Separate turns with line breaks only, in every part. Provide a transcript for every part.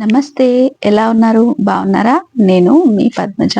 నమస్తే ఎలా ఉన్నారు? బాగున్నారా? నేను మీ పద్మజ.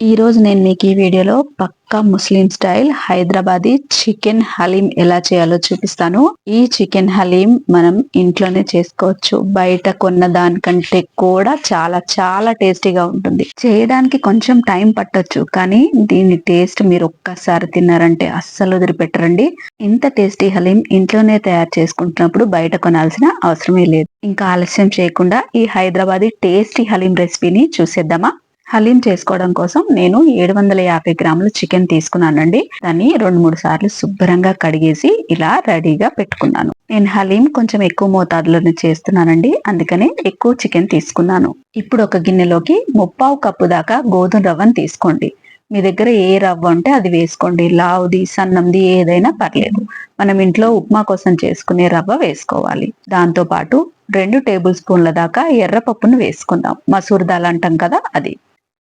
ఈరోజు నేను మీకు ఈ వీడియోలో పక్కా Muslim style Hyderabadi chicken haleem ఎలా చేయాలో చూపిస్తాను. ఈ చికెన్ హలీం మనం ఇంట్లోనే చేసుకోవచ్చు. బయట కొన్న దానికంటే కూడా చాలా చాలా టేస్టీగా ఉంటుంది. చేయడానికి కొంచెం టైం పట్టొచ్చు కానీ దీని టేస్ట్ మీరు ఒక్కసారి తిన్నారంటే అస్సలు వదిలిపెట్టరండి. ఇంత టేస్టీ హలీం ఇంట్లోనే తయారు చేసుకుంటున్నప్పుడు బయట కొనాల్సిన అవసరమే లేదు. ఇంకా ఆలస్యం చేయకుండా ఈ హైదరాబాదీ టేస్టీ హలీం రెసిపీని చూసేద్దామా? హలీం చేసుకోవడం కోసం నేను ఏడు వందల యాభై గ్రాముల చికెన్ తీసుకున్నానండి. దాన్ని రెండు మూడు సార్లు శుభ్రంగా కడిగేసి ఇలా రెడీగా పెట్టుకున్నాను. నేను హలీం కొంచెం ఎక్కువ మోతాదులోనే చేస్తున్నానండి. అందుకనే ఎక్కువ చికెన్ తీసుకున్నాను. ఇప్పుడు ఒక గిన్నెలోకి ముప్పావు కప్పు దాకా గోధుమ రవ్వను తీసుకోండి. మీ దగ్గర ఏ రవ్వ ఉంటే అది వేసుకోండి. లావుది సన్నంది ఏదైనా పర్లేదు. మనం ఇంట్లో ఉప్మా కోసం చేసుకునే రవ్వ వేసుకోవాలి. దాంతో పాటు రెండు టేబుల్ స్పూన్ల దాకా ఎర్రపప్పును వేసుకుందాం. మసూర్ దాల్ అంటాం కదా అది.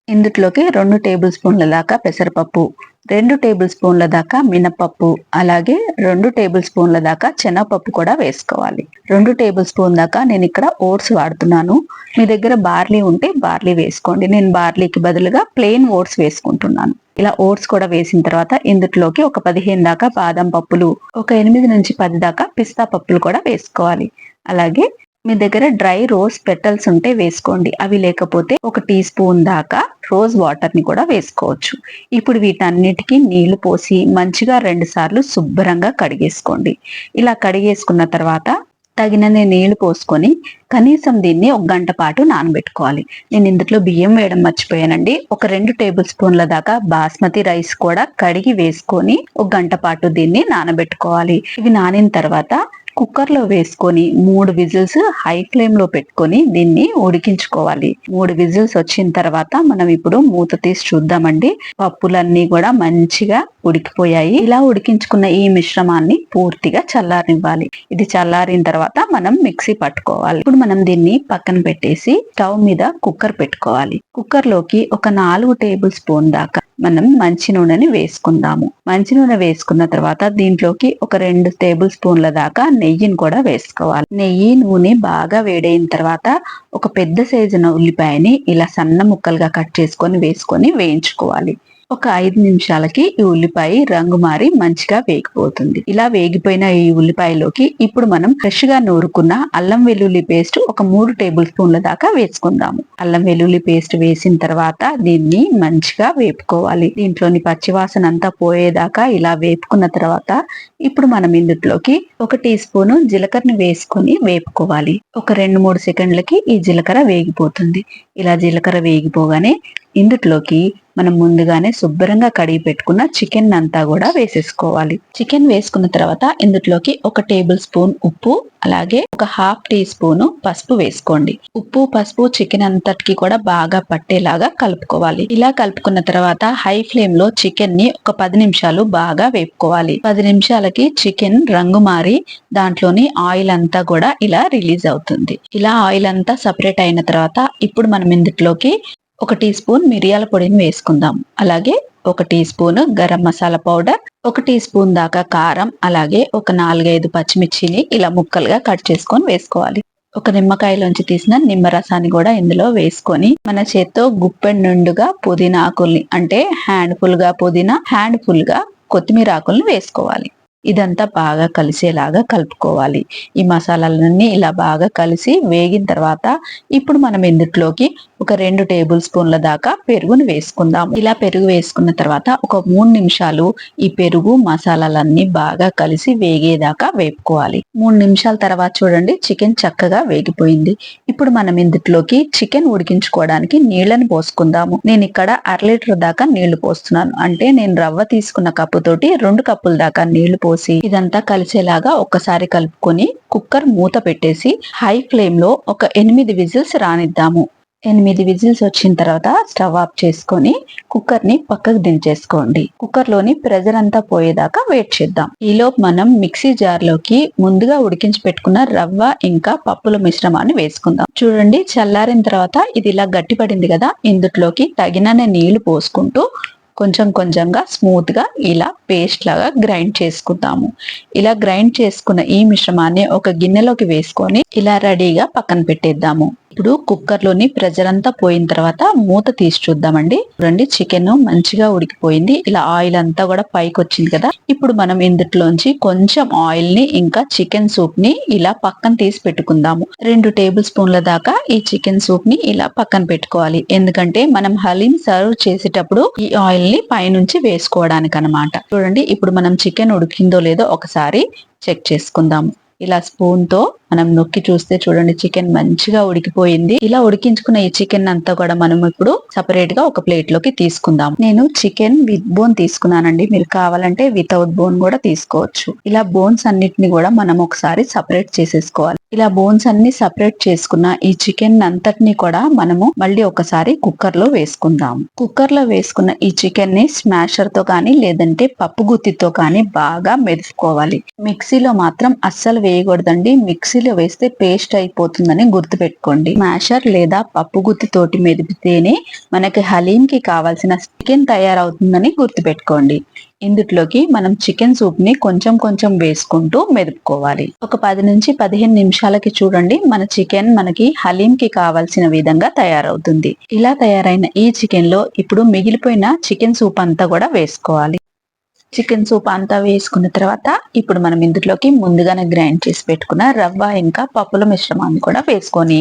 ఇందుట్లోకి రెండు టేబుల్ స్పూన్ల దాకా పెసరపప్పు రెండు టేబుల్ స్పూన్ల దాకా మినపప్పు అలాగే రెండు టేబుల్ స్పూన్ల దాకా శనగపప్పు కూడా వేసుకోవాలి. రెండు టేబుల్ స్పూన్ దాకా నేను ఇక్కడ ఓట్స్ వాడుతున్నాను. మీ దగ్గర బార్లీ ఉంటే బార్లీ వేసుకోండి. నేను బార్లీకి బదులుగా ప్లెయిన్ ఓట్స్ వేసుకుంటున్నాను. ఇలా ఓట్స్ కూడా వేసిన తర్వాత ఇందుట్లోకి ఒక పదిహేను దాకా బాదం పప్పులు ఒక ఎనిమిది నుంచి పది దాకా పిస్తా పప్పులు కూడా వేసుకోవాలి. అలాగే మీ దగ్గర డ్రై రోజ్ పెటల్స్ ఉంటే వేసుకోండి. అవి లేకపోతే ఒక టీ స్పూన్ దాకా రోజ్ వాటర్ని కూడా వేసుకోవచ్చు. ఇప్పుడు వీటన్నిటికీ నీళ్ళు పోసి మంచిగా రెండు సార్లు శుభ్రంగా కడిగేసుకోండి. ఇలా కడిగేసుకున్న తర్వాత తగినన్ని నీళ్ళు పోసుకొని కనీసం దీన్ని ఒక గంట పాటు నానబెట్టుకోవాలి. నేను ఇందులో బియ్యం వేయడం మర్చిపోయానండి. ఒక రెండు టేబుల్ స్పూన్ల దాకా బాస్మతి రైస్ కూడా కడిగి వేసుకొని ఒక గంట పాటు దీన్ని నానబెట్టుకోవాలి. ఇవి నానిన తర్వాత కుక్కర్లో వేసుకొని మూడు విజిల్స్ హై ఫ్లేమ్లో పెట్టుకొని దీన్ని ఉడికించుకోవాలి. మూడు విజిల్స్ వచ్చిన తర్వాత మనం ఇప్పుడు మూత తీసి చూద్దామండి. పప్పులన్నీ కూడా మంచిగా ఉడికిపోయాయి. ఇలా ఉడికించుకున్న ఈ మిశ్రమాన్ని పూర్తిగా చల్లారనివ్వాలి. ఇది చల్లారిన తర్వాత మనం మిక్సీ పట్టుకోవాలి. ఇప్పుడు మనం దీన్ని పక్కన పెట్టేసి స్టవ్ మీద కుక్కర్ పెట్టుకోవాలి. కుక్కర్లోకి ఒక నాలుగు టేబుల్ స్పూన్ దాకా మనం మంచి నూనెని వేసుకుందాము. మంచి నూనె వేసుకున్న తర్వాత దీంట్లోకి ఒక రెండు టేబుల్ స్పూన్ల దాకా నెయ్యిని కూడా వేసుకోవాలి. నెయ్యి నూనె బాగా వేడైన తర్వాత ఒక పెద్ద సైజున ఉల్లిపాయని ఇలా సన్న ముక్కలుగా కట్ చేసుకొని వేసుకొని వేయించుకోవాలి. ఒక ఐదు నిమిషాలకి ఈ ఉల్లిపాయ రంగు మారి మంచిగా వేగిపోతుంది. ఇలా వేగిపోయిన ఈ ఉల్లిపాయలోకి ఇప్పుడు మనం ఫ్రెష్గా నూరుకున్న అల్లం వెల్లుల్లి పేస్ట్ ఒక మూడు టేబుల్ స్పూన్ల దాకా వేసుకుందాము. అల్లం వెల్లుల్లి పేస్ట్ వేసిన తర్వాత దీన్ని మంచిగా వేపుకోవాలి. దీంట్లోని పచ్చివాసన అంతా పోయేదాకా ఇలా వేపుకున్న తర్వాత ఇప్పుడు మనం ఇందులోకి ఒక టీ స్పూన్ జీలకర్రని వేసుకొని వేపుకోవాలి. ఒక రెండు మూడు సెకండ్లకి ఈ జీలకర్ర వేగిపోతుంది. ఇలా జీలకర్ర వేగిపోగానే ఇందులోకి మనం ముందుగానే శుభ్రంగా కడిగి పెట్టుకున్న చికెన్ అంతా కూడా వేసేసుకోవాలి. చికెన్ వేసుకున్న తర్వాత ఇందులోకి ఒక టేబుల్ స్పూన్ ఉప్పు అలాగే ఒక హాఫ్ టీ స్పూన్ పసుపు వేసుకోండి. ఉప్పు పసుపు చికెన్ అంతటికి కూడా బాగా పట్టేలాగా కలుపుకోవాలి. ఇలా కలుపుకున్న తర్వాత హై ఫ్లేమ్లో చికెన్ని ఒక పది నిమిషాలు బాగా వేపుకోవాలి. పది నిమిషాలకి చికెన్ రంగు మారి దాంట్లోని ఆయిల్ అంతా కూడా ఇలా రిలీజ్ అవుతుంది. ఇలా ఆయిల్ అంతా సపరేట్ అయిన తర్వాత ఇప్పుడు మనం ఇందులోకి ఒక టీ స్పూన్ మిరియాల పొడిని వేసుకుందాం. అలాగే ఒక teaspoon garam masala powder ఒక టీ స్పూన్ దాకా కారం అలాగే ఒక నాలుగైదు పచ్చిమిర్చిని ఇలా ముక్కలుగా కట్ చేసుకొని వేసుకోవాలి. ఒక నిమ్మకాయలోంచి తీసిన నిమ్మరసాన్ని కూడా ఇందులో వేసుకొని మన చేత్తో గుప్పెడు నుండుగా పుదీనా ఆకుల్ని అంటే హ్యాండ్ ఫుల్గా పుదీనా హ్యాండ్ ఫుల్గా కొత్తిమీర ఆకుల్ని వేసుకోవాలి. ఇదంతా బాగా కలిసేలాగా కలుపుకోవాలి. ఈ మసాలాలన్నీ ఇలా బాగా కలిసి వేగిన తర్వాత ఇప్పుడు మనం ఇందుట్లోకి ఒక రెండు టేబుల్ స్పూన్ల దాకా పెరుగును వేసుకుందాం. ఇలా పెరుగు వేసుకున్న తర్వాత ఒక మూడు నిమిషాలు ఈ పెరుగు మసాలాలన్నీ బాగా కలిసి వేగేదాకా వేపుకోవాలి. మూడు నిమిషాల తర్వాత చూడండి చికెన్ చక్కగా వేగిపోయింది. ఇప్పుడు మనం ఇందుట్లోకి చికెన్ ఉడికించుకోవడానికి నీళ్ళను పోసుకుందాము. నేను ఇక్కడ అర లీటర్ దాకా నీళ్ళు పోస్తున్నాను. అంటే నేను రవ్వ తీసుకున్న కప్పు తోటి రెండు కప్పుల దాకా నీళ్ళు పోసి ఇదంతా కలిసేలాగా ఒక్కసారి కలుపుకొని కుక్కర్ మూత పెట్టేసి హై ఫ్లేమ్లో ఒక ఎనిమిది విజిల్స్ రానిద్దాము. ఎనిమిది విజిల్స్ వచ్చిన తర్వాత స్టవ్ ఆఫ్ చేసుకొని కుక్కర్ని పక్కకు దించేసుకోండి. కుక్కర్లోని ప్రెజర్ అంతా పోయేదాకా వెయిట్ చేద్దాం. ఈలోపు మనం మిక్సీ జార్లోకి ముందుగా ఉడికించి పెట్టుకున్న రవ్వ ఇంకా పప్పుల మిశ్రమాన్ని వేసుకుందాం. చూడండి చల్లారిన తర్వాత ఇది ఇలా గట్టిపడింది కదా ఇందులోకి తగినన్ని నీళ్ళు పోసుకుంటూ కొంచెం కొంచెంగా స్మూత్గా ఇలా పేస్ట్ లాగా గ్రైండ్ చేసుకుందాము ఇలా గ్రైండ్ చేసుకున్న ఈ మిశ్రమాన్ని ఒక గిన్నెలోకి వేసుకొని ఇలా రెడీగా పక్కన పెట్టేద్దాము. ఇప్పుడు కుక్కర్లోని ప్రెజర్ అంతా పోయిన తర్వాత మూత తీసి చూద్దామండి. చూడండి చికెన్ మంచిగా ఉడికిపోయింది. ఇలా ఆయిల్ అంతా కూడా పైకి వచ్చింది కదా. ఇప్పుడు మనం ఇందులోంచి కొంచెం ఆయిల్ని ఇంకా చికెన్ సూప్ని ఇలా పక్కన తీసి పెట్టుకుందాము. రెండు టేబుల్ స్పూన్ల దాకా ఈ చికెన్ సూప్ని ఇలా పక్కన పెట్టుకోవాలి. ఎందుకంటే మనం హలీం సర్వ్ చేసేటప్పుడు ఈ ఆయిల్ని పైనుంచి వేసుకోవడానికి అనమాట చూడండి ఇప్పుడు మనం చికెన్ ఉడికిందో లేదో ఒకసారి చెక్ చేసుకుందాము. ఇలా స్పూన్తో మనం నొక్కి చూస్తే చూడండి చికెన్ మంచిగా ఉడికిపోయింది. ఇలా ఉడికించుకున్న ఈ చికెన్ అంతా కూడా మనం ఇప్పుడు సపరేట్గా ఒక ప్లేట్లోకి తీసుకుందాం. నేను చికెన్ విత్ బోన్ తీసుకున్నానండి. మీరు కావాలంటే వితౌట్ బోన్ కూడా తీసుకోవచ్చు. ఇలా బోన్స్ అన్నిటిని కూడా మనం ఒకసారి సపరేట్ చేసేసుకోవాలి. ఇలా బోన్స్ అన్ని సపరేట్ చేసుకున్న ఈ చికెన్ అంతటిని కూడా మనము మళ్ళీ ఒకసారి కుక్కర్లో వేసుకుందాం. కుక్కర్లో వేసుకున్న ఈ చికెన్ని స్మాషర్తో కానీ లేదంటే పప్పు గుత్తితో కానీ బాగా మెదుపుకోవాలి. మిక్సీలో మాత్రం అస్సలు వేయకూడదండి. మిక్సీ మిక్సీలో వేస్తే పేస్ట్ అయిపోతుందని గుర్తుపెట్టుకోండి. మ్యాషర్ లేదా పప్పు గుత్తి తోటి మెదిపితేనే మనకి హలీం కి కావాల్సిన చికెన్ తయారవుతుందని గుర్తుపెట్టుకోండి. ఇందుట్లోకి మనం చికెన్ సూప్ని కొంచెం కొంచెం వేసుకుంటూ మెదుపుకోవాలి. ఒక పది నుంచి పదిహేను నిమిషాలకి చూడండి మన చికెన్ మనకి హలీం కి కావాల్సిన విధంగా తయారవుతుంది. ఇలా తయారైన ఈ చికెన్లో ఇప్పుడు మిగిలిపోయిన చికెన్ సూప్ అంతా కూడా వేసుకోవాలి. చికెన్ సూప్ అంతా వేసుకున్న తర్వాత ఇప్పుడు మనం ఇందులోకి ముందుగానే గ్రైండ్ చేసి పెట్టుకున్న రవ్వ ఇంకా పప్పుల మిశ్రమాన్ని కూడా వేసుకొని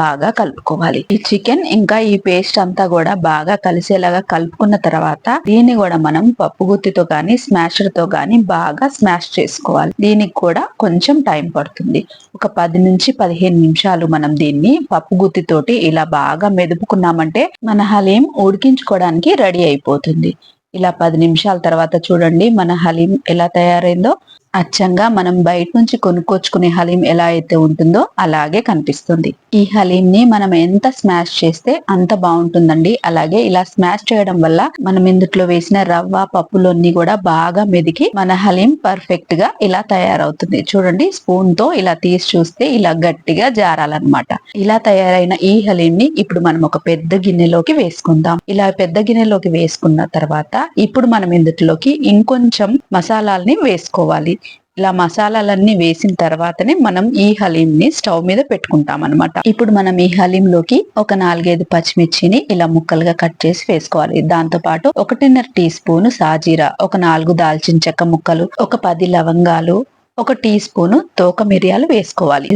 బాగా కలుపుకోవాలి. ఈ చికెన్ ఇంకా ఈ పేస్ట్ అంతా కూడా బాగా కలిసేలాగా కలుపుకున్న తర్వాత దీన్ని కూడా మనం పప్పు గుత్తితో కానీ స్మాషర్తో కానీ బాగా స్మాష్ చేసుకోవాలి. దీనికి కూడా కొంచెం టైం పడుతుంది. ఒక పది నుంచి పదిహేను నిమిషాలు మనం దీన్ని పప్పు గుత్తితోటి ఇలా బాగా మెదుపుకున్నామంటే మన హలీం ఉడికించుకోవడానికి రెడీ అయిపోతుంది. ఇలా పది నిమిషాల తర్వాత చూడండి మన హలీం ఎలా తయారైందో. అచ్చంగా మనం బయట నుంచి కొనుక్కొచ్చుకునే హలీం ఎలా అయితే ఉంటుందో అలాగే కనిపిస్తుంది. ఈ హలీం ని మనం ఎంత స్మాష్ చేస్తే అంత బాగుంటుందండి. అలాగే ఇలా స్మాష్ చేయడం వల్ల మనం ఇందుట్లో వేసిన రవ్వ పప్పులన్నీ కూడా బాగా మెదికి మన హలీం పర్ఫెక్ట్గా ఇలా తయారవుతుంది. చూడండి స్పూన్తో ఇలా తీసి చూస్తే ఇలా గట్టిగా జారాలన్నమాట. ఇలా తయారైన ఈ హలీం ని ఇప్పుడు మనం ఒక పెద్ద గిన్నెలోకి వేసుకుందాం. ఇలా పెద్ద గిన్నెలోకి వేసుకున్న తర్వాత ఇప్పుడు మనం ఇందులోకి ఇంకొంచెం మసాలాల్ని వేసుకోవాలి. ఇలా మసాలాలన్నీ వేసిన తర్వాతనే మనం ఈ హలీం ని స్టవ్ మీద పెట్టుకుంటాం అనమాట ఇప్పుడు మనం ఈ హలీం లోకి ఒక నాలుగైదు పచ్చిమిర్చిని ఇలా ముక్కలుగా కట్ చేసి వేసుకోవాలి. దాంతో పాటు ఒకటిన్నర టీ స్పూన్ సాజీరా ఒక నాలుగు దాల్చిన చెక్క ముక్కలు ఒక పది లవంగాలు ఒక టీ స్పూన్ తోక మిరియాలు వేసుకోవాలి.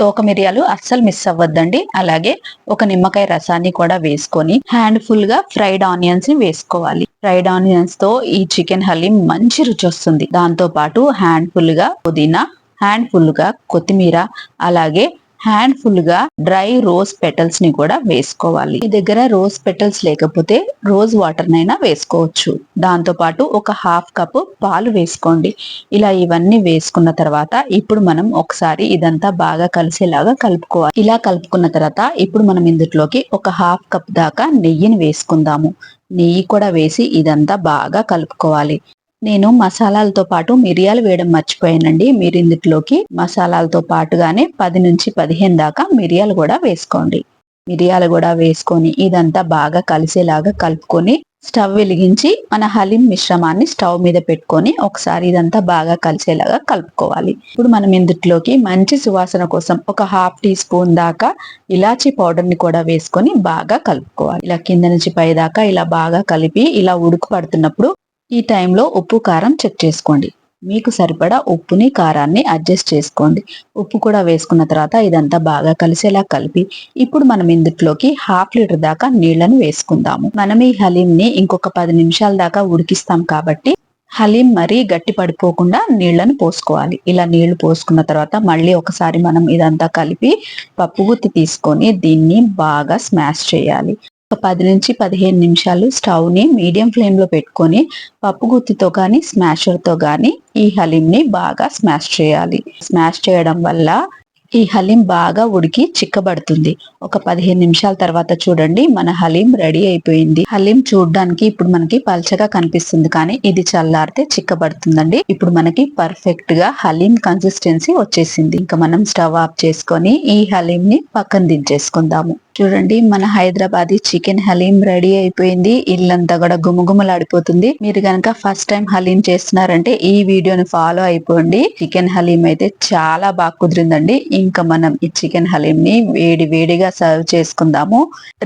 తోక మిరియాలు అస్సలు మిస్ అవ్వద్దండి. అలాగే ఒక నిమ్మకాయ రసాన్ని కూడా వేసుకొని హ్యాండ్ ఫుల్గా ఫ్రైడ్ ఆనియన్స్ని వేసుకోవాలి. ఫ్రైడ్ ఆనియన్స్తో ఈ చికెన్ హలీం మంచి రుచి వస్తుంది. దాంతో పాటు హ్యాండ్ ఫుల్గా పుదీనా హ్యాండ్ ఫుల్గా కొత్తిమీర అలాగే హ్యాండ్ ఫుల్గా డ్రై రోజ్ పెటల్స్ని కూడా వేసుకోవాలి. మీ దగ్గర రోజ్ పెటల్స్ లేకపోతే రోజ్ వాటర్ నైనా వేసుకోవచ్చు. దాంతో పాటు ఒక హాఫ్ కప్ పాలు వేసుకోండి. ఇలా ఇవన్నీ వేసుకున్న తర్వాత ఇప్పుడు మనం ఒకసారి ఇదంతా బాగా కలిసేలాగా కలుపుకోవాలి. ఇలా కలుపుకున్న తర్వాత ఇప్పుడు మనం ఇందులోకి ఒక హాఫ్ కప్ దాకా నెయ్యిని వేసుకుందాము. నెయ్యి కూడా వేసి ఇదంతా బాగా కలుపుకోవాలి. నేను మసాలాలతో పాటు మిరియాలు వేయడం మర్చిపోయానండి. మీరు ఇందులోకి మసాలాలతో పాటుగానే పది నుంచి పదిహేను దాకా మిరియాలు కూడా వేసుకోండి. మిరియాలు కూడా వేసుకొని ఇదంతా బాగా కలిసేలాగా కలుపుకొని స్టవ్ వెలిగించి మన హలీం మిశ్రమాన్ని స్టవ్ మీద పెట్టుకొని ఒకసారి ఇదంతా బాగా కలిసేలాగా కలుపుకోవాలి. ఇప్పుడు మనం ఇందులోకి మంచి సువాసన కోసం ఒక హాఫ్ టీ స్పూన్ దాకా ఇలాచీ పౌడర్ని కూడా వేసుకొని బాగా కలుపుకోవాలి. ఇలా కింద నుంచి పై దాకా ఇలా బాగా కలిపి ఇలా ఉడుకు పడుతున్నప్పుడు ఈ టైంలో ఉప్పు కారం చెక్ చేసుకోండి. మీకు సరిపడా ఉప్పుని కారాన్ని అడ్జస్ట్ చేసుకోండి. ఉప్పు కూడా వేసుకున్న తర్వాత ఇదంతా బాగా కలిసేలా కలిపి ఇప్పుడు మనం ఇందులోకి హాఫ్ లీటర్ దాకా నీళ్ళను వేసుకుందాము. మనం ఈ హలీం ని ఇంకొక పది నిమిషాల దాకా ఉడికిస్తాం కాబట్టి హలీం మరీ గట్టి పడిపోకుండా నీళ్ళను పోసుకోవాలి. ఇలా నీళ్ళు పోసుకున్న తర్వాత మళ్ళీ ఒకసారి మనం ఇదంతా కలిపి పప్పు గుత్తి తీసుకొని దీన్ని బాగా స్మాష్ చేయాలి. ఒక పది నుంచి పదిహేను నిమిషాలు స్టవ్ని మీడియం ఫ్లేమ్లో పెట్టుకొని పప్పు గుత్తితో కానీ స్మాషర్తో ఈ హలీంని బాగా స్మాష్ చేయాలి. స్మాష్ చేయడం వల్ల ఈ హలీం బాగా ఉడికి చిక్కబడుతుంది. ఒక పదిహేను నిమిషాల తర్వాత చూడండి మన హలీం రెడీ అయిపోయింది. హలీం చూడడానికి ఇప్పుడు మనకి పల్చగా కనిపిస్తుంది కానీ ఇది చల్లారితే చిక్కబడుతుందండి. ఇప్పుడు మనకి పర్ఫెక్ట్గా హలీం కన్సిస్టెన్సీ వచ్చేసింది. ఇంకా మనం స్టవ్ ఆఫ్ చేసుకొని ఈ హలీం ని పక్కన దించేసుకుందాము. చూడండి మన హైదరాబాదీ చికెన్ హలీం రెడీ అయిపోయింది. ఇల్లంతా కూడా గుమగుమలాడిపోతుంది. మీరు గనక ఫస్ట్ టైం హలీం చేస్తున్నారంటే ఈ వీడియోని ఫాలో అయిపోండి. చికెన్ హలీం అయితే చాలా బాగా కుదిరిందండి. ఇంకా మనం ఈ చికెన్ హలీంని వేడి వేడిగా సర్వ్ చేసుకుందాము.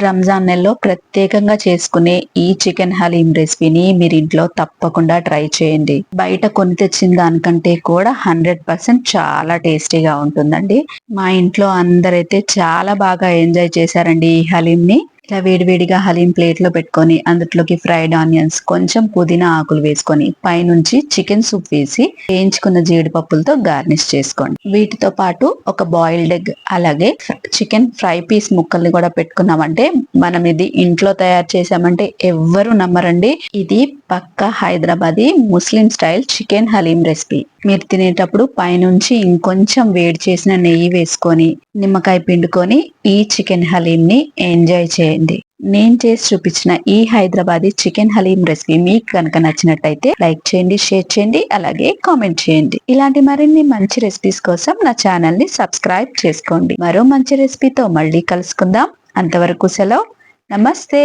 రంజాన్ నెలలో ప్రత్యేకంగా చేసుకునే ఈ చికెన్ హలీం రెసిపీని మీరు ఇంట్లో తప్పకుండా ట్రై చేయండి. బయట కొని తెచ్చిన దానికంటే కూడా హండ్రెడ్ పర్సెంట్ చాలా టేస్టీగా ఉంటుందండి. మా ఇంట్లో అందరైతే చాలా బాగా ఎంజాయ్ చేశారండి ఈ హలీంని. ఇలా వేడివేడిగా హలీం ప్లేట్లో పెట్టుకొని అందులోకి ఫ్రైడ్ ఆనియన్స్ కొంచెం పుదీనా ఆకులు వేసుకొని పైనుంచి చికెన్ సూప్ వేసి వేయించుకున్న జీడిపప్పులతో గార్నిష్ చేసుకోండి. వీటితో పాటు ఒక బాయిల్డ్ ఎగ్ అలాగే చికెన్ ఫ్రై పీస్ ముక్కల్ని కూడా పెట్టుకున్నామంటే మనం ఇది ఇంట్లో తయారు చేసామంటే ఎవ్వరు నమ్మరండి. ఇది పక్క Hyderabadi Muslim style chicken haleem recipe. మీరు తినేటప్పుడు పైనుంచి ఇంకొంచెం వేడి చేసిన నెయ్యి వేసుకొని నిమ్మకాయ పిండుకొని ఈ చికెన్ హలీం ని ఎంజాయ్ చేయండి. నేను చేసి చూపించిన ఈ హైదరాబాదీ చికెన్ హలీం రెసిపీ మీకు కనుక నచ్చినట్టయితే లైక్ చేయండి షేర్ చేయండి అలాగే కామెంట్ చేయండి. ఇలాంటి మరిన్ని మంచి రెసిపీస్ కోసం నా ఛానల్ని సబ్స్క్రైబ్ చేసుకోండి. మరో మంచి రెసిపీతో మళ్ళీ కలుసుకుందాం. అంతవరకు సెలవు. నమస్తే!